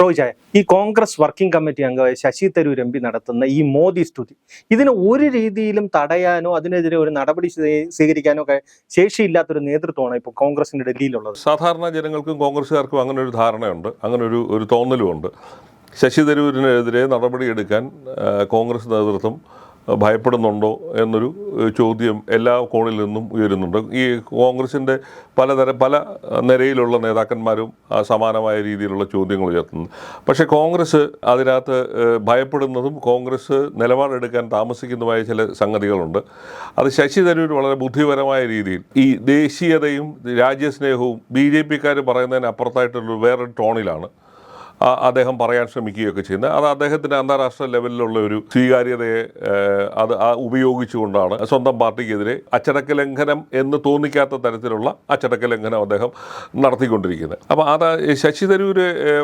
റോയ് ചായ ഈ Congress working committee അംഗമായ ശശി തരൂർ എം പി നടത്തുന്ന ഈ മോദി സ്തുതി ഇതിന് ഒരു രീതിയിലും തടയാനോ അതിനെതിരെ ഒരു നടപടി സ്വീകരിക്കാനോ ഒക്കെ ശേഷിയില്ലാത്തൊരു നേതൃത്വമാണ് ഇപ്പോൾ കോൺഗ്രസിന്റെ ഡൽഹിയിലുള്ളത്. സാധാരണ ജനങ്ങൾക്കും കോൺഗ്രസ്സുകാർക്കും അങ്ങനെ ഒരു ധാരണയുണ്ട് അങ്ങനെ ഒരു ഒരു തോന്നലുമുണ്ട്. ശശി തരൂരിനെതിരെ നടപടിയെടുക്കാൻ കോൺഗ്രസ് നേതൃത്വം ഭയപ്പെടുന്നുണ്ടോ എന്നൊരു ചോദ്യം എല്ലാ കോണിൽ നിന്നും ഉയരുന്നുണ്ട്. ഈ കോൺഗ്രസിന്റെ പലതര പല നിരയിലുള്ള നേതാക്കന്മാരും സമാനമായ രീതിയിലുള്ള ചോദ്യങ്ങൾ ഉയർത്തുന്നു. പക്ഷേ കോൺഗ്രസ് അതിനകത്ത് ഭയപ്പെടുന്നതും കോൺഗ്രസ് നിലപാടെടുക്കാൻ താമസിക്കുന്നതുമായ ചില സംഗതികളുണ്ട്. അത് ശശി തരൂർ വളരെ ബുദ്ധിപരമായ രീതിയിൽ ഈ ദേശീയതയും രാജ്യസ്നേഹവും ബി ജെ പിക്കാർ പറയുന്നതിന് അപ്പുറത്തായിട്ടുള്ള വേറൊരു ടോണിലാണ്. അദ്ദേഹം പറയാൻ ശ്രമിക്കുകയൊക്കെ ചെയ്യുന്നത്. അത് അദ്ദേഹത്തിന്റെ അന്താരാഷ്ട്ര ലെവലിലുള്ള ഒരു സ്വീകാര്യതയെ അത് ഉപയോഗിച്ചുകൊണ്ടാണ് സ്വന്തം പാർട്ടിക്കെതിരെ അച്ചടക്ക ലംഘനം എന്ന് തോന്നിക്കാത്ത തരത്തിലുള്ള അച്ചടക്ക ലംഘനം അദ്ദേഹം നടത്തിക്കൊണ്ടിരിക്കുന്നത്. അപ്പോൾ അത് ശശി തരൂർ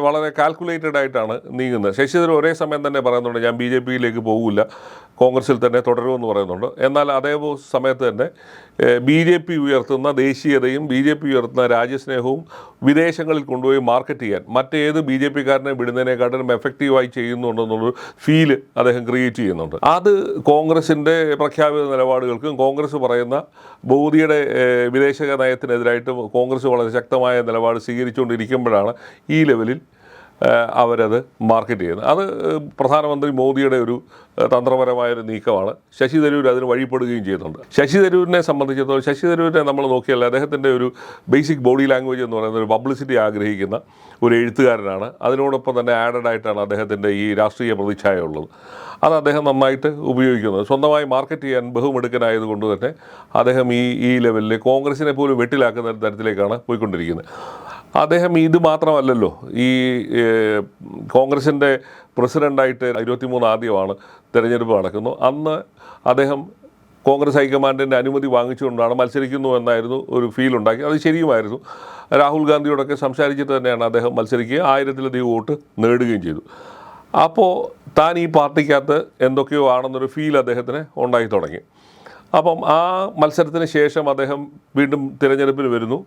വളരെ കാൽക്കുലേറ്റഡ് ആയിട്ടാണ് നീങ്ങുന്നത്. ശശി തരൂർ ഒരേ സമയം തന്നെ പറയുന്നുണ്ട് ഞാൻ ബി ജെ പിയിലേക്ക് പോകില്ല കോൺഗ്രസിൽ തന്നെ തുടരുമെന്ന് പറയുന്നുണ്ട്. എന്നാൽ അതേ സമയത്ത് തന്നെ ബി ജെ പി ഉയർത്തുന്ന ദേശീയതയും ബി ജെ പി ഉയർത്തുന്ന രാജ്യസ്നേഹവും വിദേശങ്ങളിൽ കൊണ്ടുപോയി മാർക്കറ്റ് ചെയ്യാൻ. മറ്റേത് ബി ജെ പിക്കാരനെ വിടുന്നതിനെക്കാട്ടിലും എഫക്റ്റീവായി ചെയ്യുന്നുണ്ടെന്നുള്ളൊരു ഫീൽ അദ്ദേഹം ക്രിയേറ്റ് ചെയ്യുന്നുണ്ട്. അത് കോൺഗ്രസിന്റെ പ്രഖ്യാപിത നിലപാടുകൾക്കും കോൺഗ്രസ് പറയുന്ന മോദിയുടെ വിദേശ നയത്തിനെതിരായിട്ടും കോൺഗ്രസ് വളരെ ശക്തമായ നിലപാട് സ്വീകരിച്ചുകൊണ്ടിരിക്കുമ്പോഴാണ് ഈ ലെവലിൽ അവരത് മാർക്കറ്റ് ചെയ്യുന്നത്. അത് പ്രധാനമന്ത്രി മോദിയുടെ ഒരു തന്ത്രപരമായൊരു തന്ത്രപരമായ നീക്കമാണ്. ശശി തരൂർ അതിന് വഴിപ്പെടുകയും ചെയ്യുന്നുണ്ട്. ശശി തരൂരിനെ സംബന്ധിച്ചിടത്തോളം ശശി തരൂരിനെ നമ്മൾ നോക്കിയാൽ അദ്ദേഹത്തിന്റെ ഒരു ബേസിക് ബോഡി ലാംഗ്വേജ് എന്ന് പറയുന്നത് ഒരു പബ്ലിസിറ്റി ആഗ്രഹിക്കുന്ന ഒരു എഴുത്തുകാരനാണ്. അതിനോടൊപ്പം തന്നെ ആഡഡ് ആയിട്ടാണ് അദ്ദേഹത്തിന്റെ ഈ രാഷ്ട്രീയ പ്രതിച്ഛായ ഉള്ളത് അത് അദ്ദേഹം നന്നായിട്ട് ഉപയോഗിക്കുന്നത്. സ്വന്തമായി മാർക്കറ്റ് ചെയ്യാൻ ബഹുമെടുക്കനായതുകൊണ്ട് തന്നെ അദ്ദേഹം ഈ ഈ ലെവലിൽ കോൺഗ്രസിനെ പോലും വെട്ടിലാക്കുന്ന തരത്തിലേക്കാണ് പോയിക്കൊണ്ടിരിക്കുന്നത്. അദ്ദേഹം ഇത് മാത്രമല്ലല്ലോ ഈ കോൺഗ്രസിന്റെ പ്രസിഡന്റായിട്ട് ഇരുപത്തിമൂന്ന് ആദ്യമാണ് തിരഞ്ഞെടുപ്പ് നടക്കുന്നു. അന്ന് അദ്ദേഹം കോൺഗ്രസ് ഹൈക്കമാൻഡിന്റെ അനുമതി വാങ്ങിച്ചുകൊണ്ടാണ് മത്സരിക്കുന്നു എന്നായിരുന്നു ഒരു ഫീൽ ഉണ്ടാക്കി. അത് ശരിയുമായിരുന്നു. രാഹുൽ ഗാന്ധിയോടൊക്കെ സംസാരിച്ചിട്ട് തന്നെയാണ് അദ്ദേഹം മത്സരിക്കുക. ആയിരത്തിലധികം വോട്ട് നേടുകയും ചെയ്തു. അപ്പോൾ താൻ ഈ പാർട്ടിക്കകത്ത് എന്തൊക്കെയോ ആണെന്നൊരു ഫീൽ അദ്ദേഹത്തിന് ഉണ്ടായി തുടങ്ങി. അപ്പം ആ മത്സരത്തിന് ശേഷം അദ്ദേഹം വീണ്ടും തിരഞ്ഞെടുപ്പിൽ വരുന്നു.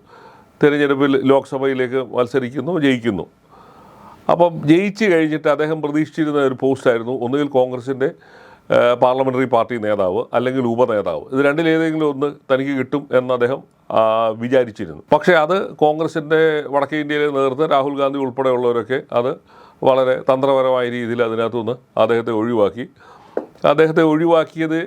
തിരഞ്ഞെടുപ്പിൽ ലോക്സഭയിലേക്ക് മത്സരിക്കുന്നു ജയിക്കുന്നു. അപ്പം ജയിച്ച് കഴിഞ്ഞിട്ട് അദ്ദേഹം പ്രതീക്ഷിച്ചിരുന്ന ഒരു പോസ്റ്റായിരുന്നു. ഒന്നുകിൽ കോൺഗ്രസിന്റെ പാർലമെന്ററി പാർട്ടി നേതാവ് അല്ലെങ്കിൽ ഉപനേതാവ്. ഇത് രണ്ടിലേതെങ്കിലും ഒന്ന് തനിക്ക് കിട്ടും എന്ന് അദ്ദേഹം വിചാരിച്ചിരുന്നു. പക്ഷേ അത് കോൺഗ്രസിന്റെ വടക്കേ ഇന്ത്യയിലെ നേതൃത്വം രാഹുൽ ഗാന്ധി ഉൾപ്പെടെയുള്ളവരൊക്കെ അത് വളരെ തന്ത്രപരമായ രീതിയിൽ അതിനകത്തുനിന്ന് അദ്ദേഹത്തെ ഒഴിവാക്കി. അദ്ദേഹത്തെ ഒഴിവാക്കിയത്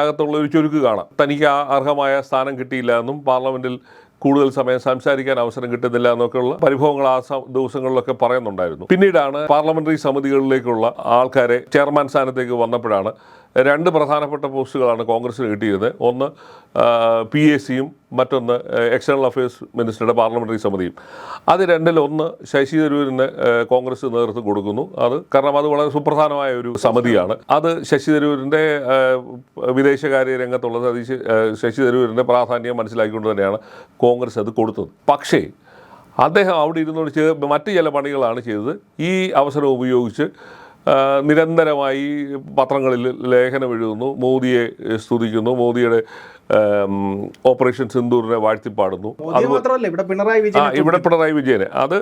അകത്തുള്ള ഒരു ചുരുക്ക് കാണാം. തനിക്ക് ആ അർഹമായ സ്ഥാനം കിട്ടിയില്ല എന്നും പാർലമെന്റിൽ കൂടുതൽ സമയം സംസാരിക്കാൻ അവസരം കിട്ടുന്നില്ല എന്നൊക്കെയുള്ള പരിഭവങ്ങൾ ആ ദിവസങ്ങളിലൊക്കെ പറയുന്നുണ്ടായിരുന്നു. പിന്നീടാണ് പാർലമെന്ററി സമിതികളിലേക്കുള്ള ആൾക്കാരെ ചെയർമാൻ സ്ഥാനത്തേക്ക് വന്നപ്പോഴാണ് രണ്ട് പ്രധാനപ്പെട്ട പോസ്റ്റുകളാണ് കോൺഗ്രസിന് കിട്ടിയത് ഒന്ന് പി എ സിയും മറ്റൊന്ന് എക്സ്റ്റേണൽ അഫയേഴ്സ് മിനിസ്റ്ററുടെ പാർലമെന്ററി സമിതിയും അത് രണ്ടിലൊന്ന് ശശി തരൂരിന് കോൺഗ്രസ് നേതൃത്വം കൊടുക്കുന്നു. അത് കാരണം അത് വളരെ സുപ്രധാനമായ ഒരു സമിതിയാണ്. അത് ശശി തരൂരിന്റെ വിദേശകാര്യ രംഗത്തുള്ള അത് ശശി തരൂരിന്റെ പ്രാധാന്യം മനസ്സിലാക്കിക്കൊണ്ട് തന്നെയാണ് കോൺഗ്രസ് അത് കൊടുത്തത്. പക്ഷേ അദ്ദേഹം അവിടെ ഇരുന്നുകൊണ്ട് ചെയ്ത് മറ്റ് ചില പണികളാണ് ചെയ്തത്. ഈ അവസരം ഉപയോഗിച്ച് നിരന്തരമായി പത്രങ്ങളിൽ ലേഖനം എഴുതുന്നു മോദിയെ സ്തുതിക്കുന്നു. മോദിയുടെ ഓപ്പറേഷൻ സിന്ദൂറിനെ വാഴ്ത്തിപ്പാടുന്നു. ഇവിടെ പിണറായി വിജയൻ ഇവിടെ പിണറായി വിജയന്. അത്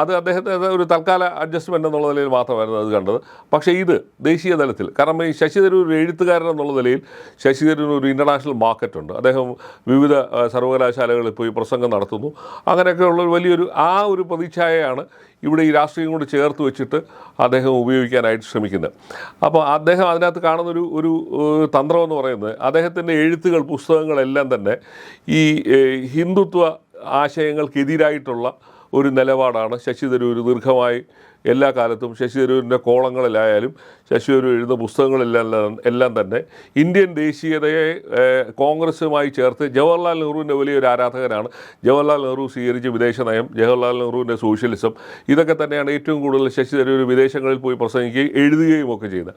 അത് അദ്ദേഹത്തെ ഒരു തൽക്കാല അഡ്ജസ്റ്റ്മെന്റ് എന്നുള്ള നിലയിൽ മാത്രമായിരുന്നു അത് കണ്ടത്. പക്ഷേ ഇത് ദേശീയ തലത്തിൽ കാരണം ഈ ശശി തരൂർ ഒരു എഴുത്തുകാരൻ എന്നുള്ള നിലയിൽ ശശി തരൂർ ഒരു ഇന്റർനാഷണൽ മാർക്കറ്റുണ്ട് അദ്ദേഹം വിവിധ സർവകലാശാലകളിൽ പോയി പ്രസംഗം നടത്തുന്നു. അങ്ങനെയൊക്കെയുള്ള ഒരു വലിയൊരു ആ ഒരു പ്രതിച്ഛായയാണ് ഇവിടെ ഈ രാഷ്ട്രീയം കൂടി ചേർത്ത് വെച്ചിട്ട് അദ്ദേഹം ഉപയോഗിക്കാനായിട്ട് ശ്രമിക്കുന്നത്. അപ്പോൾ അദ്ദേഹം അതിനകത്ത് കാണുന്നൊരു ഒരു തന്ത്രമെന്ന് തന്ത്രം എന്ന് പറയുന്നത് അദ്ദേഹത്തിന്റെ എഴുത്തുകൾ പുസ്തകങ്ങളെല്ലാം തന്നെ ഈ ഹിന്ദുത്വ ആശയങ്ങൾക്കെതിരായിട്ടുള്ള ഒരു നിലപാടാണ് ശശി തരൂർ ദീർഘമായി എല്ലാ കാലത്തും ശശി തരൂരിന്റെ കോളങ്ങളിലായാലും ശശി തരൂർ എഴുതുന്ന പുസ്തകങ്ങളെല്ലാം എല്ലാം തന്നെ ഇന്ത്യൻ ദേശീയതയെ കോൺഗ്രസുമായി ചേർത്ത് ജവഹർലാൽ നെഹ്റുവിന്റെ വലിയൊരു ആരാധകനാണ്. ജവഹർലാൽ നെഹ്റു സ്വീകരിച്ച വിദേശ നയം ജവഹർലാൽ നെഹ്റുവിന്റെ സോഷ്യലിസം ഇതൊക്കെ തന്നെയാണ് ഏറ്റവും കൂടുതൽ ശശി തരൂർ വിദേശങ്ങളിൽ പോയി പ്രസംഗിക്കുകയും എഴുതുകയും ഒക്കെ ചെയ്തത്.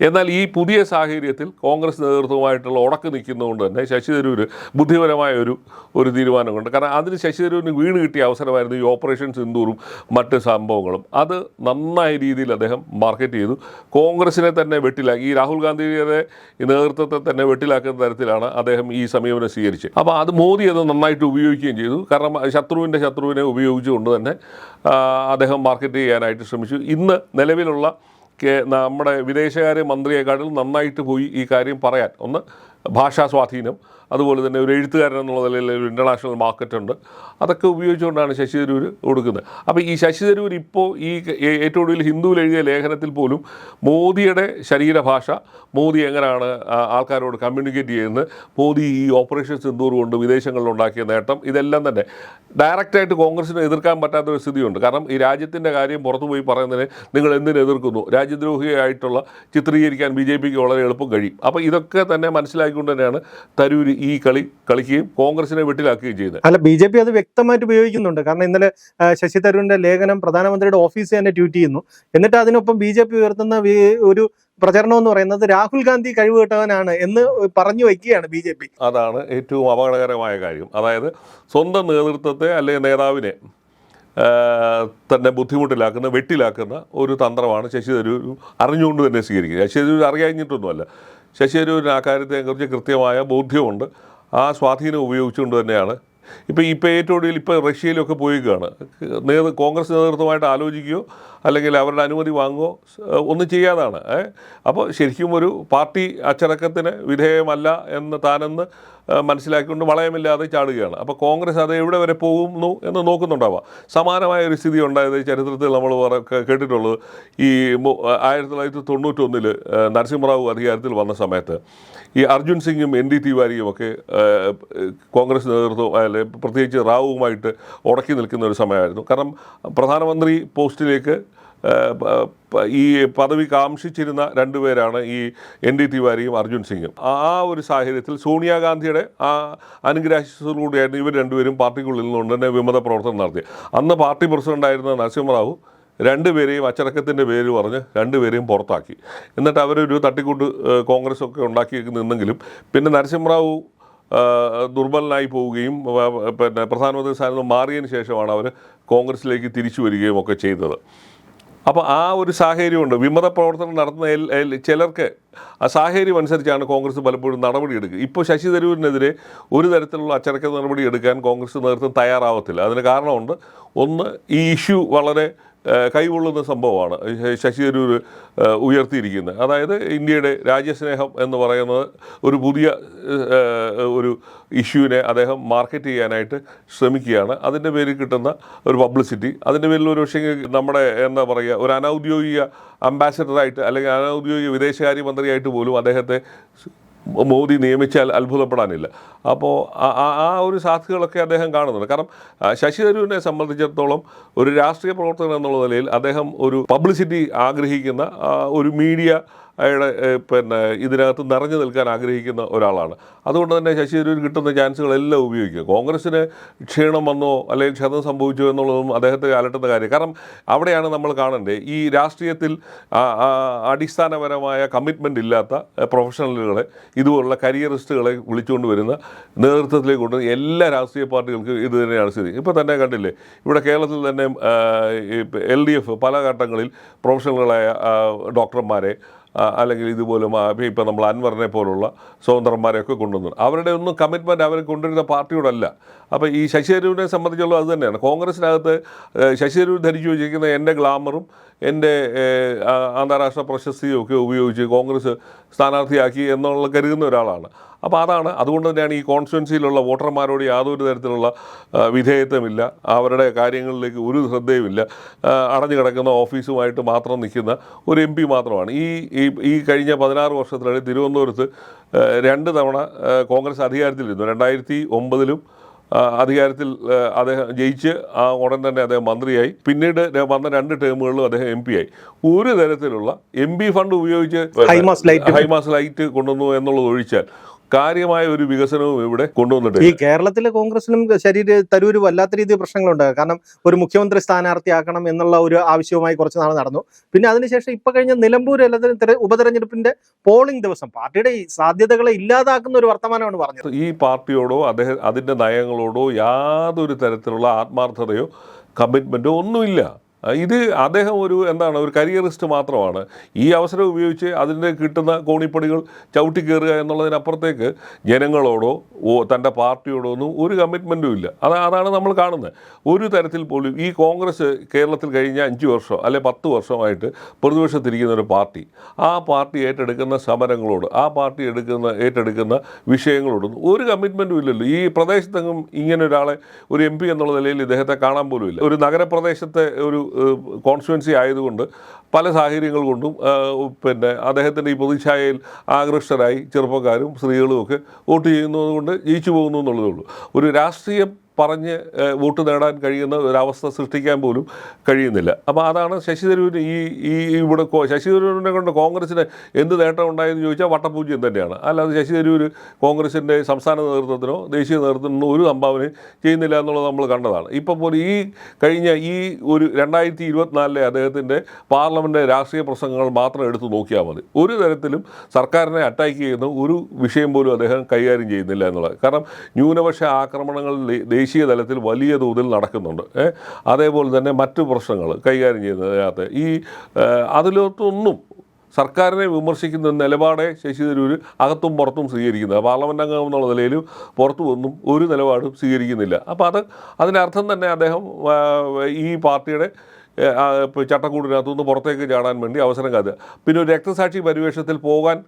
എന്നാൽ ഈ പുതിയ സാഹചര്യത്തിൽ കോൺഗ്രസ് നേതൃത്വമായിട്ടുള്ള ഉടക്ക് നിൽക്കുന്നതുകൊണ്ട് തന്നെ ശശി തരൂർ ബുദ്ധിപരമായ ഒരു ഒരു തീരുമാനമുണ്ട്. കാരണം അതിന് ശശി തരൂരിന് വീണ് കിട്ടിയ അവസരമായിരുന്നു ഈ ഓപ്പറേഷൻ സിന്ദൂറും മറ്റ് സംഭവങ്ങളും. അത് നന്നായ രീതിയിൽ അദ്ദേഹം മാർക്കറ്റ് ചെയ്തു. കോൺഗ്രസിനെ തന്നെ വെട്ടിലാക്കി. ഈ രാഹുൽ ഗാന്ധിയുടെ നേതൃത്വത്തെ തന്നെ വെട്ടിലാക്കുന്ന തരത്തിലാണ് അദ്ദേഹം ഈ സമീപനം സ്വീകരിച്ചത്. അപ്പോൾ അത് മോദി അത് നന്നായിട്ട് ഉപയോഗിക്കുകയും ചെയ്തു. കാരണം ശത്രുവിന്റെ ശത്രുവിനെ ഉപയോഗിച്ചുകൊണ്ട് തന്നെ അദ്ദേഹം മാർക്കറ്റ് ചെയ്യാനായിട്ട് ശ്രമിച്ചു. ഇന്ന് നിലവിലുള്ള നമ്മുടെ വിദേശകാര്യ മന്ത്രിയെക്കാട്ടിൽ നന്നായിട്ട് പോയി ഈ കാര്യം പറയാൻ. ഒന്ന് ഭാഷാ സ്വാധീനം. അതുപോലെ തന്നെ ഒരു എഴുത്തുകാരൻ എന്നുള്ള നിലയിൽ ഒരു ഇന്റർനാഷണൽ മാർക്കറ്റ് ഉണ്ട്. അതൊക്കെ ഉപയോഗിച്ചുകൊണ്ടാണ് ശശി തരൂർ കൊടുക്കുന്നത്. അപ്പോൾ ഈ ശശി തരൂർ ഇപ്പോൾ ഈ ഏറ്റവും ഒടുവിൽ ഹിന്ദുവിൽ എഴുതിയ ലേഖനത്തിൽ പോലും മോദിയുടെ ശരീരഭാഷ മോദി എങ്ങനെയാണ് ആൾക്കാരോട് കമ്മ്യൂണിക്കേറ്റ് ചെയ്യുന്നത് മോദി ഈ ഓപ്പറേഷൻ സിന്ദൂർ കൊണ്ട് വിദേശങ്ങളിൽ ഉണ്ടാക്കിയ നേട്ടം ഇതെല്ലാം തന്നെ ഡയറക്റ്റായിട്ട് കോൺഗ്രസിനെ എതിർക്കാൻ പറ്റാത്ത ഒരു സ്ഥിതിയുണ്ട്. കാരണം ഈ രാജ്യത്തിന്റെ കാര്യം പുറത്തു പോയി പറയുന്നതിന് നിങ്ങൾ എന്തിനു എതിർക്കുന്നു? രാജ്യദ്രോഹിയായിട്ടുള്ള ചിത്രീകരിക്കാൻ ബി ജെ പിക്ക് വളരെ എളുപ്പം കഴിയും. അപ്പോൾ ഇതൊക്കെ തന്നെ മനസ്സിലാക്കിക്കൊണ്ട് തന്നെയാണ് തരൂർ ഈ കളി കളിക്കുകയും കോൺഗ്രസിനെ വെട്ടിലാക്കുകയും ചെയ്തത് അല്ല ബി ജെ പി അത് വ്യക്തമായിട്ട് ഉപയോഗിക്കുന്നുണ്ട്. കാരണം ഇന്നലെ ശശി തരൂരിന്റെ ലേഖനം പ്രധാനമന്ത്രിയുടെ ഓഫീസ് തന്നെ ട്വീറ്റ് ചെയ്യുന്നു. എന്നിട്ട് അതിനൊപ്പം ബി ജെ പി ഉയർത്തുന്ന ഒരു പ്രചരണം എന്ന് പറയുന്നത് രാഹുൽ ഗാന്ധി കഴിവുകെട്ടവനാണ് എന്ന് പറഞ്ഞു വയ്ക്കുകയാണ് ബി ജെ പി അതാണ് ഏറ്റവും അപകടകരമായ കാര്യം. അതായത് സ്വന്തം നേതൃത്വത്തെ അല്ലെങ്കിൽ നേതാവിനെ തന്നെ ബുദ്ധിമുട്ടിലാക്കുന്ന വെട്ടിലാക്കുന്ന ഒരു തന്ത്രമാണ് ശശി തരൂർ അറിഞ്ഞുകൊണ്ട് തന്നെ സ്വീകരിക്കുക ശശി തരൂർ അറിയാഞ്ഞിട്ടൊന്നുമല്ല. ശശി തരൂരിന് ആ കാര്യത്തെക്കുറിച്ച് കൃത്യമായ ബോധ്യമുണ്ട്. ആ സ്വാധീനം ഉപയോഗിച്ചുകൊണ്ട് തന്നെയാണ്. ഇപ്പോൾ ഇപ്പോൾ ഏറ്റവും ഒടുവിൽ ഇപ്പോൾ റഷ്യയിലൊക്കെ പോയിക്കുകയാണ് നേതൃ കോൺഗ്രസ് നേതൃത്വമായിട്ട് ആലോചിക്കുകയോ അല്ലെങ്കിൽ അവരുടെ അനുമതി വാങ്ങുകയോ ഒന്നും ചെയ്യാതാണ്. അപ്പോൾ ശരിക്കും ഒരു പാർട്ടി അച്ചടക്കത്തിന് വിധേയമല്ല എന്ന് താനെന്ന് മനസ്സിലാക്കിക്കൊണ്ട് വളയമില്ലാതെ ചാടുകയാണ്. അപ്പോൾ കോൺഗ്രസ് അത് എവിടെ വരെ പോകുന്നു എന്ന് നോക്കുന്നുണ്ടാവാം. സമാനമായ ഒരു സ്ഥിതി ഉണ്ടായത് ചരിത്രത്തിൽ നമ്മൾ കേട്ടിട്ടുള്ളത് ഈ ആയിരത്തി തൊള്ളായിരത്തി തൊണ്ണൂറ്റൊന്നിൽ നരസിംഹറാവു അധികാരത്തിൽ വന്ന സമയത്ത് ഈ അർജുൻ സിംഗും എൻ ഡി തിവാരിയും ഒക്കെ കോൺഗ്രസ് നേതൃത്വം അല്ലെ പ്രത്യേകിച്ച് റാവുവുമായിട്ട് ഉടക്കി നിൽക്കുന്ന ഒരു സമയമായിരുന്നു. കാരണം പ്രധാനമന്ത്രി പോസ്റ്റിലേക്ക് ഈ പദവി കാംക്ഷിച്ചിരുന്ന രണ്ടുപേരാണ് ഈ എൻ ഡി തിവാരിയും അർജുൻ സിംഗും. ആ ഒരു സാഹചര്യത്തിൽ സോണിയാഗാന്ധിയുടെ ആ അനുഗ്രഹിച്ചതോടുകൂടിയായിരുന്നു ഇവർ രണ്ടുപേരും പാർട്ടിക്കുള്ളിൽ നിന്നുകൊണ്ട് തന്നെ വിമത പ്രവർത്തനം നടത്തി അന്ന് പാർട്ടി പ്രസിഡന്റായിരുന്ന നരസിംഹറാവു രണ്ടുപേരെയും അച്ചടക്കത്തിന്റെ പേര് പറഞ്ഞ് രണ്ടുപേരെയും പുറത്താക്കി. എന്നിട്ട് അവരൊരു തട്ടിക്കൂട്ട് കോൺഗ്രസ് ഒക്കെ ഉണ്ടാക്കി നിന്നെങ്കിലും പിന്നെ നരസിംഹറാവു ദുർബലനായി പോവുകയും പിന്നെ പ്രധാനമന്ത്രി സ്ഥാനത്ത് മാറിയതിന് ശേഷമാണ് അവർ കോൺഗ്രസിലേക്ക് തിരിച്ചു വരികയും ഒക്കെ ചെയ്തത്. അപ്പോൾ ആ ഒരു സാഹചര്യമുണ്ട്. വിമത പ്രവർത്തനം നടത്തുന്ന ചിലർക്ക് ആ സാഹചര്യം അനുസരിച്ചാണ് കോൺഗ്രസ് പലപ്പോഴും നടപടിയെടുക്കുക ഇപ്പോൾ ശശി തരൂരിനെതിരെ ഒരു തരത്തിലുള്ള അച്ചടക്ക നടപടി എടുക്കാൻ കോൺഗ്രസ് നേതൃത്വം തയ്യാറാവത്തില്ല. അതിന് കാരണമുണ്ട്. ഒന്ന് ഈ ഇഷ്യൂ വളരെ കൈകൊള്ളുന്ന സംഭവമാണ്. ശശി തരൂർ ഉയർത്തിയിരിക്കുന്നത് അതായത് ഇന്ത്യയുടെ രാജ്യസ്നേഹം എന്ന് പറയുന്നത് ഒരു പുതിയ ഒരു ഇഷ്യൂവിനെ അദ്ദേഹം മാർക്കറ്റ് ചെയ്യാനായിട്ട് ശ്രമിക്കുകയാണ്. അതിന്റെ പേരിൽ കിട്ടുന്ന ഒരു പബ്ലിസിറ്റി അതിന്റെ പേരിൽ ഒരു പക്ഷേ നമ്മുടെ എന്താ പറയുക ഒരു അനൗദ്യോഗിക അംബാസഡറായിട്ട് അല്ലെങ്കിൽ അനൗദ്യോഗിക വിദേശകാര്യമന്ത്രിയായിട്ട് പോലും അദ്ദേഹത്തെ മോദി നിയമിച്ചാൽ അത്ഭുതപ്പെടാനില്ല. അപ്പോൾ ആ- ഒരു സാധ്യതകളൊക്കെ അദ്ദേഹം കാണുന്നുണ്ട്. കാരണം ശശി തരൂരിനെ സംബന്ധിച്ചിടത്തോളം ഒരു രാഷ്ട്രീയ പ്രവർത്തകൻ എന്നുള്ള നിലയിൽ അദ്ദേഹം ഒരു പബ്ലിസിറ്റി ആഗ്രഹിക്കുന്ന ഒരു മീഡിയ അയാളുടെ ഏഹ്, പിന്നെ ഇതിനകത്ത് നിറഞ്ഞു നിൽക്കാൻ ആഗ്രഹിക്കുന്ന ഒരാളാണ്. അതുകൊണ്ട് തന്നെ ശശി തരൂർ കിട്ടുന്ന ചാൻസുകളെല്ലാം ഉപയോഗിക്കുക. കോൺഗ്രസ്സിന് ക്ഷീണം വന്നോ അല്ലെങ്കിൽ ക്ഷതം സംഭവിച്ചോ എന്നുള്ളതും അദ്ദേഹത്തെ അലട്ടുന്ന കാര്യം. കാരണം അവിടെയാണ് നമ്മൾ കാണേണ്ടത് ഈ രാഷ്ട്രീയത്തിൽ അടിസ്ഥാനപരമായ കമ്മിറ്റ്മെന്റ് ഇല്ലാത്ത പ്രൊഫഷണലുകളെ ഇതുപോലുള്ള കരിയറിസ്റ്റുകളെ വിളിച്ചുകൊണ്ട് വരുന്ന നേതൃത്വത്തിലേക്ക് കൊണ്ട് എല്ലാ രാഷ്ട്രീയ പാർട്ടികൾക്കും ഇത് തന്നെയാണ് സ്ഥിതി. ഇപ്പോൾ തന്നെ കണ്ടില്ലേ ഇവിടെ കേരളത്തിൽ തന്നെ എൽ ഡി എഫ് പല ഘട്ടങ്ങളിൽ പ്രൊഫഷണലുകളായ ഡോക്ടർമാരെ അല്ലെങ്കിൽ ഇതുപോലെ ഇപ്പം നമ്മൾ അൻവറിനെ പോലുള്ള സ്വതന്ത്രന്മാരെയൊക്കെ കൊണ്ടുവന്നു അവരുടെ ഒന്നും കമ്മിറ്റ്മെന്റ് അവർ കൊണ്ടുവരുന്ന പാർട്ടിയോടല്ല. അപ്പോൾ ഈ ശശി തരൂരിനെ സംബന്ധിച്ചുള്ള അത് തന്നെയാണ്. കോൺഗ്രസിനകത്ത് ശശി തരൂർ ധരിച്ചു വെച്ചിരിക്കുന്ന എന്റെ ഗ്ലാമറും എന്റെ അന്താരാഷ്ട്ര പ്രശസ്തിയും ഒക്കെ ഉപയോഗിച്ച് കോൺഗ്രസ് സ്ഥാനാർത്ഥിയാക്കി എന്നുള്ള കരുതുന്ന ഒരാളാണ്. അപ്പോൾ അതാണ്. അതുകൊണ്ട് തന്നെയാണ് ഈ കോൺസ്റ്റുവൻസിയിലുള്ള വോട്ടർമാരോട് യാതൊരു തരത്തിലുള്ള വിധേയത്വമില്ല. അവരുടെ കാര്യങ്ങളിലേക്ക് ഒരു ശ്രദ്ധയുമില്ല. അടഞ്ഞു കിടക്കുന്ന ഓഫീസുമായിട്ട് മാത്രം നിൽക്കുന്ന ഒരു എം പി മാത്രമാണ്. ഈ ഈ ഈ കഴിഞ്ഞ പതിനാറ് വർഷത്തിനിടെ തിരുവനന്തപുരത്ത് രണ്ട് തവണ കോൺഗ്രസ് അധികാരത്തിലിരുന്നു. രണ്ടായിരത്തി ഒമ്പതിലും അധികാരത്തിൽ അദ്ദേഹം ജയിച്ച് ആ ഉടൻ തന്നെ അദ്ദേഹം മന്ത്രിയായി. പിന്നീട് വന്ന രണ്ട് ടേമുകളിലും അദ്ദേഹം എം പി ആയി ഒരു തരത്തിലുള്ള എം പി ഫണ്ട് ഉപയോഗിച്ച് high mast light. High mast light കൊണ്ടുവന്നു എന്നുള്ളത് ഒഴിച്ചാൽ കാര്യമായ ഒരു വികസനവും ഇവിടെ കൊണ്ടുവന്നിട്ടില്ല. ഈ കേരളത്തിലെ കോൺഗ്രസിനും ശരീര തരൂര് വല്ലാത്ത രീതിയിൽ പ്രശ്നങ്ങളുണ്ട് കാരണം ഒരു മുഖ്യമന്ത്രി സ്ഥാനാർത്ഥിയാക്കണം എന്നുള്ള ഒരു ആവശ്യവുമായി കുറച്ച് നാൾ നടന്നു. പിന്നെ അതിനുശേഷം ഇപ്പൊ കഴിഞ്ഞ നിലമ്പൂർ ഉപതെരഞ്ഞെടുപ്പിന്റെ പോളിംഗ് ദിവസം പാർട്ടിയുടെ ഈ സാധ്യതകളെ ഇല്ലാതാക്കുന്ന ഒരു വർത്തമാനമാണ് പറഞ്ഞത്. ഈ പാർട്ടിയോടോ അദ്ദേഹം അതിന്റെ നയങ്ങളോടോ യാതൊരു തരത്തിലുള്ള ആത്മാർത്ഥതയോ കമ്മിറ്റ്മെന്റോ ഒന്നുമില്ല. ഇത് അദ്ദേഹം ഒരു എന്താണ് ഒരു കരിയറിസ്റ്റ് മാത്രമാണ്. ഈ അവസരം ഉപയോഗിച്ച് അതിന്റെ കിട്ടുന്ന കോണിപ്പടികൾ ചവിട്ടി കയറുക എന്നുള്ളതിനപ്പുറത്തേക്ക് ജനങ്ങളോടോ ഓ തന്റെ പാർട്ടിയോടോ ഒന്നും ഒരു കമ്മിറ്റ്മെന്റും ഇല്ല. അത് അതാണ് നമ്മൾ കാണുന്നത്. ഒരു തരത്തിൽ പോലും ഈ കോൺഗ്രസ് കേരളത്തിൽ കഴിഞ്ഞ അഞ്ച് വർഷം അല്ലെ പത്ത് വർഷമായിട്ട് പ്രതിപക്ഷത്തിരിക്കുന്ന ഒരു പാർട്ടി ആ പാർട്ടി ഏറ്റെടുക്കുന്ന സമരങ്ങളോട് ആ പാർട്ടി എടുക്കുന്ന ഏറ്റെടുക്കുന്ന വിഷയങ്ങളോടൊന്നും ഒരു കമ്മിറ്റ്മെന്റും ഇല്ലല്ലോ. ഈ പ്രദേശത്തെങ്ങും ഇങ്ങനെ ഒരാളെ ഒരു എം പി എന്നുള്ള നിലയിൽ ഇദ്ദേഹത്തെ കാണാൻ പോലും ഇല്ല. ഒരു നഗരപ്രദേശത്തെ ഒരു കോൺസ്റ്റുവൻസി ആയതുകൊണ്ട് പല സാഹചര്യങ്ങൾ കൊണ്ടും പിന്നെ അദ്ദേഹത്തിന്റെ ഈ പൊതുഛായയിൽ ആകൃഷ്ടരായി ചെറുപ്പക്കാരും സ്ത്രീകളും ഒക്കെ വോട്ട് ചെയ്യുന്നതുകൊണ്ട് ജയിച്ചു പോകുന്നു എന്നുള്ളതേ ഉള്ളൂ. ഒരു രാഷ്ട്രീയം പറഞ്ഞ് വോട്ട് നേടാൻ കഴിയുന്ന ഒരവസ്ഥ സൃഷ്ടിക്കാൻ പോലും കഴിയുന്നില്ല. അപ്പോൾ അതാണ് ശശി തരൂരിന് ഈ ഈ ഇവിടെ ശശി തരൂരിനെ കൊണ്ട് കോൺഗ്രസിന് എന്ത് നേട്ടം ഉണ്ടായെന്ന് ചോദിച്ചാൽ വട്ടപൂജ്യം തന്നെയാണ്. അല്ലാതെ ശശി തരൂർ കോൺഗ്രസിന്റെ സംസ്ഥാന നേതൃത്വത്തിനോ ദേശീയ നേതൃത്വത്തിനോ ഒരു സംഭാവനയും ചെയ്യുന്നില്ല എന്നുള്ളത് നമ്മൾ കണ്ടതാണ്. ഇപ്പോൾ പോലും ഈ കഴിഞ്ഞ ഈ ഒരു രണ്ടായിരത്തി ഇരുപത്തിനാലിലെ അദ്ദേഹത്തിന്റെ പാർലമെന്റ് രാഷ്ട്രീയ പ്രസംഗങ്ങൾ മാത്രം എടുത്തു നോക്കിയാൽ മതി. ഒരു തരത്തിലും സർക്കാരിനെ അറ്റാക്ക് ചെയ്യുന്ന ഒരു വിഷയം പോലും അദ്ദേഹം കൈകാര്യം ചെയ്യുന്നില്ല എന്നുള്ളത്. കാരണം ന്യൂനപക്ഷ ആക്രമണങ്ങളിൽ ദേശീയ തലത്തിൽ വലിയ തോതിൽ നടക്കുന്നുണ്ട്. അതേപോലെ തന്നെ മറ്റു പ്രശ്നങ്ങൾ കൈകാര്യം ചെയ്യുന്നതിനകത്ത് ഈ അതിലൊട്ടൊന്നും സർക്കാരിനെ വിമർശിക്കുന്ന നിലപാടെ ശശി തരൂർ അകത്തും പുറത്തും സ്വീകരിക്കുന്നത് പാർലമെന്റ് അംഗം എന്നുള്ള നിലയിലും പുറത്തു ഒരു നിലപാടും സ്വീകരിക്കുന്നില്ല. അപ്പോൾ അത് അതിനർത്ഥം തന്നെ അദ്ദേഹം ഈ പാർട്ടിയുടെ ചട്ടക്കൂടിനകത്തുനിന്ന് പുറത്തേക്ക് ചാടാൻ വേണ്ടി അവസരം കാത്തുക പിന്നെ ഒരു രക്തസാക്ഷി പരിവേഷത്തിൽ പോകാൻ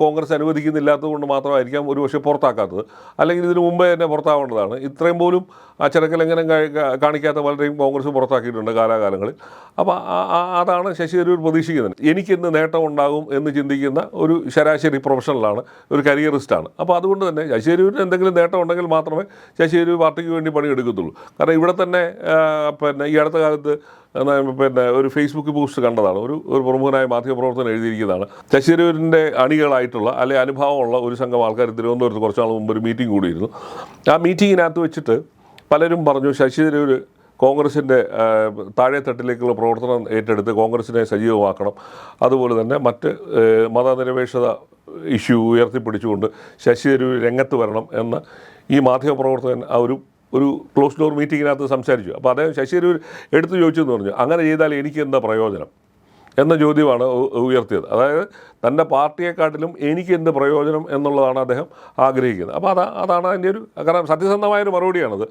കോൺഗ്രസ് അനുവദിക്കുന്നില്ലാത്തത് കൊണ്ട് മാത്രമായിരിക്കാം ഒരു പക്ഷേ പുറത്താക്കാത്തത്. അല്ലെങ്കിൽ ഇതിനു മുമ്പേ തന്നെ പുറത്താവേണ്ടതാണ്. ഇത്രയും പോലും ആ എങ്ങനെ കാണിക്കാത്ത പലരെയും കോൺഗ്രസ് പുറത്താക്കിയിട്ടുണ്ട് കാലാകാലങ്ങളിൽ. അപ്പോൾ അതാണ് ശശി തരൂർ പ്രതീക്ഷിക്കുന്നത്. എനിക്കിന്ന് നേട്ടം ഉണ്ടാകും എന്ന് ചിന്തിക്കുന്ന ഒരു ശരാശരി പ്രൊഫഷണലാണ് ഒരു കരിയറിസ്റ്റാണ്. അപ്പോൾ അതുകൊണ്ട് തന്നെ ശശി തരൂരിന് എന്തെങ്കിലും നേട്ടം ഉണ്ടെങ്കിൽ മാത്രമേ ശശി തരൂർ പാർട്ടിക്ക് വേണ്ടി പണിയെടുക്കത്തുള്ളൂ. കാരണം ഇവിടെ തന്നെ പിന്നെ ഈ അടുത്ത കാലത്ത് പിന്നെ ഒരു ഫേസ്ബുക്ക് പോസ്റ്റ് കണ്ടതാണ്. ഒരു ഒരു പ്രമുഖനായ മാധ്യമപ്രവർത്തനം എഴുതിയിരിക്കുന്നതാണ്. ശശി തരൂരിന്റെ അണികളായിട്ടുള്ള അല്ലെ അനുഭവമുള്ള ഒരു സംഘം ആൾക്കാർ തിരുവനന്തപുരത്ത് കുറച്ച് നാൾ മുമ്പ് ഒരു മീറ്റിംഗ് കൂടിയിരുന്നു. ആ മീറ്റിങ്ങിനകത്ത് വെച്ചിട്ട് പലരും പറഞ്ഞു ശശി തരൂർ കോൺഗ്രസിന്റെ താഴെത്തട്ടിലേക്കുള്ള പ്രവർത്തനം ഏറ്റെടുത്ത് കോൺഗ്രസിനെ സജീവമാക്കണം. അതുപോലെ തന്നെ മറ്റ് മതനിരപേക്ഷത ഇഷ്യൂ ഉയർത്തിപ്പിടിച്ചുകൊണ്ട് ശശി തരൂർ രംഗത്ത് വരണം എന്ന് ഈ മാധ്യമപ്രവർത്തകൻ ആ ഒരു ഒരു ക്ലോസ് ഡോർ മീറ്റിങ്ങിനകത്ത് സംസാരിച്ചു. അപ്പോൾ അദ്ദേഹം ശശി തരൂർ എടുത്തു ചോദിച്ചു എന്ന് പറഞ്ഞു അങ്ങനെ ചെയ്താൽ എനിക്ക് എന്താ പ്രയോജനം? എന്ന ചോദ്യമാണ് ഉയർത്തിയത്. അതായത് തന്റെ പാർട്ടിയെക്കാട്ടിലും എനിക്ക് എന്ത് പ്രയോജനം എന്നുള്ളതാണ് അദ്ദേഹം ആഗ്രഹിക്കുന്നത്. അപ്പോൾ അതാ അതാണ് അതിന്റെ ഒരു കാരണം സത്യസന്ധമായൊരു മറുപടിയാണത്.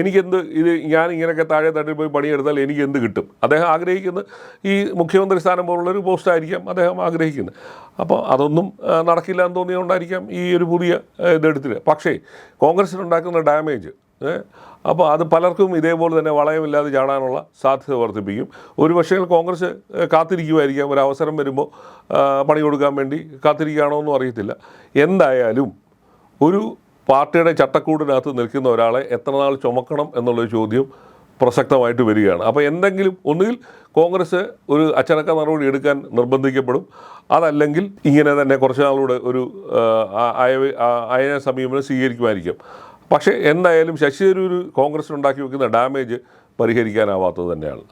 എനിക്കെന്ത് ഇത് ഞാൻ ഇങ്ങനെയൊക്കെ താഴെ തട്ടിൽ പോയി പണിയെടുത്താൽ എനിക്ക് എന്ത് കിട്ടും? അദ്ദേഹം ആഗ്രഹിക്കുന്നത് ഈ മുഖ്യമന്ത്രി സ്ഥാനം പോലുള്ളൊരു പോസ്റ്റായിരിക്കാം അദ്ദേഹം ആഗ്രഹിക്കുന്നത്. അപ്പോൾ അതൊന്നും നടക്കില്ല എന്ന് തോന്നിയുകൊണ്ടായിരിക്കാം ഈ ഒരു പുതിയ ഇതെടുത്തിട്ട് പക്ഷേ കോൺഗ്രസ്സിനുണ്ടാക്കുന്ന ഡാമേജ് അപ്പോൾ അത് പലർക്കും ഇതേപോലെ തന്നെ വളയമില്ലാതെ ചാടാനുള്ള സാധ്യത വർദ്ധിപ്പിക്കും. ഒരു പക്ഷേ കോൺഗ്രസ് കാത്തിരിക്കുമായിരിക്കാം ഒരു അവസരം വരുമ്പോൾ പണി കൊടുക്കാൻ വേണ്ടി കാത്തിരിക്കുകയാണോ എന്നും അറിയത്തില്ല. എന്തായാലും ഒരു പാർട്ടിയുടെ ചട്ടക്കൂടിനകത്ത് നിൽക്കുന്ന ഒരാളെ എത്ര നാൾ ചുമക്കണം എന്നുള്ളൊരു ചോദ്യം പ്രസക്തമായിട്ട് വരികയാണ്. അപ്പോൾ എന്തെങ്കിലും ഒന്നുകിൽ കോൺഗ്രസ് ഒരു അച്ചടക്ക നടപടി എടുക്കാൻ നിർബന്ധിക്കപ്പെടും. അതല്ലെങ്കിൽ ഇങ്ങനെ തന്നെ കുറച്ച് നാളുകൂടെ ഒരു അയ അയന സമീപനം സ്വീകരിക്കുമായിരിക്കും. പക്ഷേ എന്തായാലും ശശി തരൂർ കോൺഗ്രസിനുണ്ടാക്കി വെക്കുന്ന ഡാമേജ് പരിഹരിക്കാനാവാത്തത് തന്നെയാണ്.